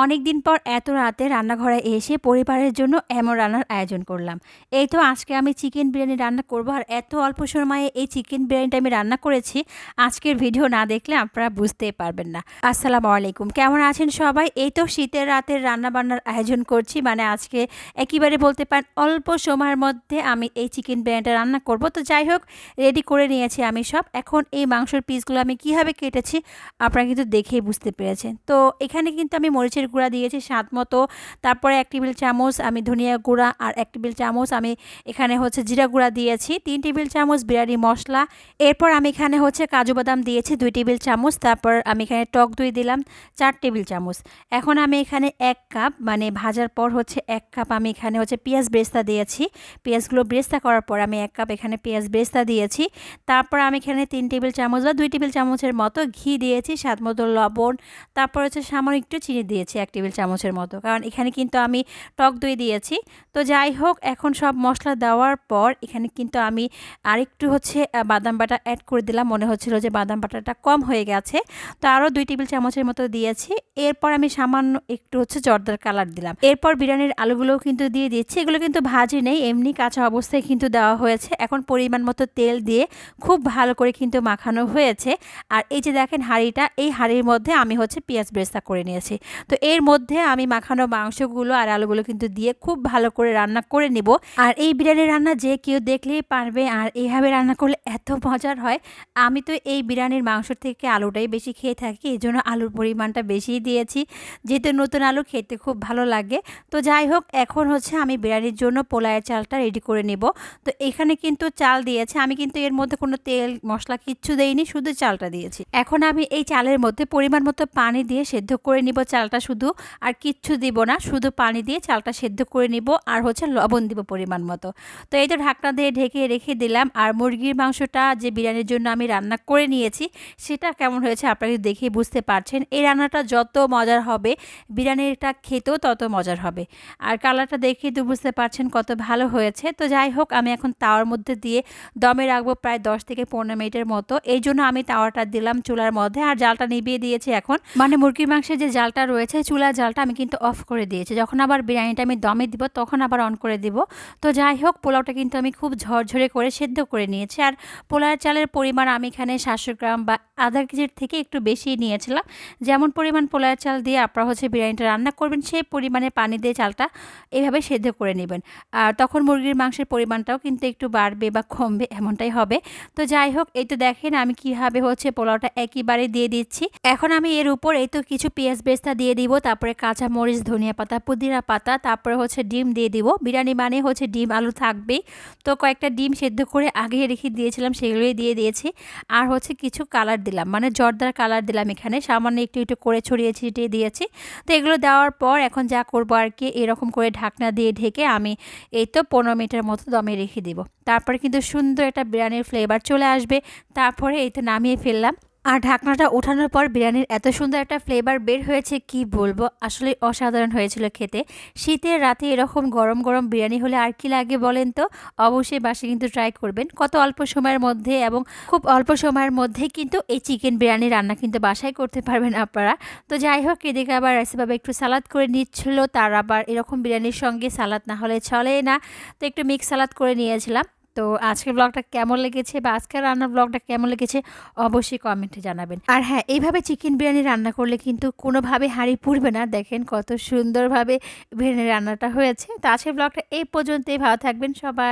অনেক দিন পর এত রাতে রান্নাঘরে এসে পরিবারের জন্য এমন রান্নার আয়োজন করলাম। এই তো আজকে আমি চিকেন বিরিয়ানি রান্না করব আর এত অল্প সময়ে এই চিকেন বিরিয়ানিটা আমি রান্না করেছি, আজকের ভিডিও না দেখলে আপনারা বুঝতেই পারবেন না। আসসালামু আলাইকুম, কেমন আছেন সবাই? এই তো শীতের রাতের রান্না বান্নার আয়োজন করছি মানে আজকে একেবারে বলতে পারেন অল্প সময়ের মধ্যে আমি এই চিকেন বিরিয়ানিটা রান্না করব। তো যাই হোক রেডি করে নিয়েছি আমি সব। এখন এই মাংসের পিসগুলো আমি কীভাবে কেটেছি, আপনারা কিন্তু দেখেই বুঝতে পেরেছেন। তো এখানে কিন্তু আমি মরিচের গুঁড়া দিয়েছি স্বাদ মতো। তারপরে এক টেবিল চামচ আমি ধনিয়া গুঁড়া আর এক টেবিল চামচ আমি এখানে হচ্ছে জিরা গুঁড়া দিয়েছি। তিন টেবিল চামচ বিরিয়ানি মশলা। এরপর আমি এখানে হচ্ছে কাজু বাদাম দিয়েছি দুই টেবিল চামচ। তারপর আমি এখানে টক দই দিলাম চার টেবিল চামচ। এখন আমি এখানে এক কাপ মানে ভাজার পর হচ্ছে এক কাপ আমি এখানে হচ্ছে পেঁয়াজ ব্রেস্তা দিয়েছি। পেঁয়াজগুলো ব্রেস্তা করার পর আমি এক কাপ এখানে পেঁয়াজ ব্রেস্তা দিয়েছি। তারপর আমি এখানে তিন টেবিল চামচ বা দুই টেবিল চামচের মতো ঘি দিয়েছি, স্বাদ মতো লবণ। তারপর হচ্ছে সামান্য একটু চিনি দিয়েছি। দিয়েছি এক টেবিল চামচের মতো। কারণ এখানে কিন্তু আমি টক দই দিয়েছি। তো যাই হোক, এখন সব মশলা দেওয়ার পর এখানে কিন্তু আমি আরেকটু হচ্ছে বাদাম বাটা অ্যাড করে দিলাম। মনে হচ্ছিল যে বাদাম বাটাটা কম হয়ে গেছে। তো আরও দুই টেবিল চামচের মতো দিয়েছি। এরপর আমি সামান্য একটু হচ্ছে জর্দার কালার দিলাম। এরপর বিরিয়ানির আলুগুলোও কিন্তু দিয়ে দিচ্ছি। এগুলো কিন্তু ভাজি নেই, এমনি কাঁচা অবস্থায় কিন্তু দেওয়া হয়েছে। এখন পরিমাণ মতো তেল দিয়ে খুব ভালো করে কিন্তু মাখানো হয়েছে। আর এই যে দেখেন হাঁড়িটা, এই হাঁড়ির মধ্যে আমি হচ্ছে পেঁয়াজ ব্রেস্তা করে নিয়েছি। তো এর মধ্যে আমি মাখানো মাংসগুলো আর আলুগুলো কিন্তু দিয়ে খুব ভালো করে রান্না করে নেব। আর এই বিরিয়ানি রান্না যে কেউ দেখলেই পারবে আর এইভাবে রান্না করলে এত মজার হয়। আমি তো এই বিরিয়ানির মাংস থেকে আলুটাই বেশি খেয়ে থাকি এই জন্য আলুর পরিমাণটা বেশিই দিয়েছি। যেহেতু নতুন আলু খেতে খুব ভালো লাগে। তো যাই হোক, এখন হচ্ছে আমি বিরিয়ানির জন্য পোলায়ের চালটা রেডি করে নেব। তো এখানে কিন্তু চাল দিয়েছে। আমি কিন্তু এর মধ্যে কোনো তেল, মশলা কিচ্ছু দেইনি, শুধু চালটা দিয়েছি। এখন আমি এই চালের মধ্যে পরিমাণ মতো পানি দিয়ে সেদ্ধ করে নিব চালটা শুধু আর কিচ্ছু দিব না, শুধু পানি দিয়ে চালটা সেদ্ধ করে নিব আর হচ্ছে লবণ দিব পরিমাণ মতো। তো এই তো ঢাকনা দিয়ে ঢেকে রেখে দিলাম আর মুরগির মাংসটা যে বিরিয়ানির জন্য আমি রান্না করে নিয়েছি, সেটা কেমন হয়েছে আপনারা দেখেই বুঝতে পারছেন। এই রান্নাটা যত মজার হবে, বিরিয়ানিটা খেতেও তত মজার হবে। আর কালারটা দেখেই তো বুঝতে পারছেন কত ভালো হয়েছে। তো যাই হোক, আমি এখন তাওয়ার মধ্যে দিয়ে দমে রাখব প্রায় দশ থেকে পনেরো মিনিটের মতো। এই জন্য আমি তাওয়াটা দিলাম চুলার মধ্যে আর জালটা নিভিয়ে দিয়েছি এখন। মানে মুরগির মাংসের যে জালটা রয়েছে চুলা জালটা আমি কিন্তু অফ করে দিয়েছি। যখন আবার বিরিয়ানিটা আমি দমে দিব, তখন আবার অন করে দিব। তো যাই হোক, পোলাওটা কিন্তু আমি খুব ঝরঝরে করে সেদ্ধ করে নিয়েছি। আর পোলার চালের পরিমাণ আমি এখানে সাতশো গ্রাম বা আধা কেজির থেকে একটু বেশি নিয়েছিলাম। যেমন পরিমাণ পোলার চাল দিয়ে আপনারা হচ্ছে বিরিয়ানিটা রান্না করবেন, সেই পরিমাণে পানি দিয়ে চালটা এভাবে সেদ্ধ করে নেবেন। আর তখন মুরগির মাংসের পরিমাণটাও কিন্তু একটু বাড়বে বা কমবে, এমনটাই হবে। তো যাই হোক, এই তো দেখেন আমি কীভাবে হচ্ছে পোলাওটা একইবারে দিয়ে দিচ্ছি। এখন আমি এর উপর এই তো কিছু পেঁয়াজ বেস্তা দিয়ে দিব, তারপরে কাঁচা মরিচ, ধনিয়া পাতা, পুদিনা পাতা, তারপরে হচ্ছে ডিম দিয়ে দিব। বিরিয়ানি মানে হচ্ছে ডিম আলু থাকবেই। তো কয়েকটা ডিম সেদ্ধ করে আগে রেখে দিয়েছিলাম, সেগুলোই দিয়ে দিয়েছি। আর হচ্ছে কিছু কালার দিলাম মানে জর্দার কালার দিলাম এখানে। সামান্য একটু একটু করে ছড়িয়ে ছিটিয়ে দিয়েছি। তো এগুলো দেওয়ার পর এখন যা করব আর কি, এরকম করে ঢাকনা দিয়ে ঢেকে আমি এই তো পনেরো মিনিটের মতো দমে রেখে দিব। তারপরে কিন্তু সুন্দর একটা বিরিয়ানির ফ্লেভার চলে আসবে। তারপরে এই তো নামিয়ে ফেললাম। আর ঢাকনাটা ওঠানোর পর বিরিয়ানির এত সুন্দর একটা ফ্লেভার বের হয়েছে, কি বলব? আসলে অসাধারণ হয়েছিল খেতে। শীতের রাতে এরকম গরম গরম বিরিয়ানি হলে আর কি লাগে বলেন তো? অবশ্যই বাসে কিন্তু ট্রাই করবেন। কত অল্প সময়ের মধ্যে এবং খুব অল্প সময়ের মধ্যে কিন্তু এই চিকেন বিরিয়ানি রান্না কিন্তু বাসায় করতে পারবেন আপনারা। তো যাই হোক, এদিকে আবার রেসিভাবে একটু সালাদ করে নিচ্ছিল, তার আবার এরকম বিরিয়ানির সঙ্গে সালাদ না হলে চলে না। তো একটু মিক্স সালাদ করে নিয়েছিলাম। তো আজকের ব্লগটা কেমন লেগেছে বা আজকের রান্নার ব্লগটা কেমন লেগেছে অবশ্যই কমেন্টে জানাবেন। আর হ্যাঁ এইভাবে চিকেন বিরিয়ানি রান্না করলে কিন্তু কোনোভাবে হাঁড়ি পুড়বে না। দেখেন কত সুন্দরভাবে বিরিয়ানি রান্নাটা হয়েছে। তো আজকের ব্লগটা এই পর্যন্তই। ভালো থাকবেন সবাই।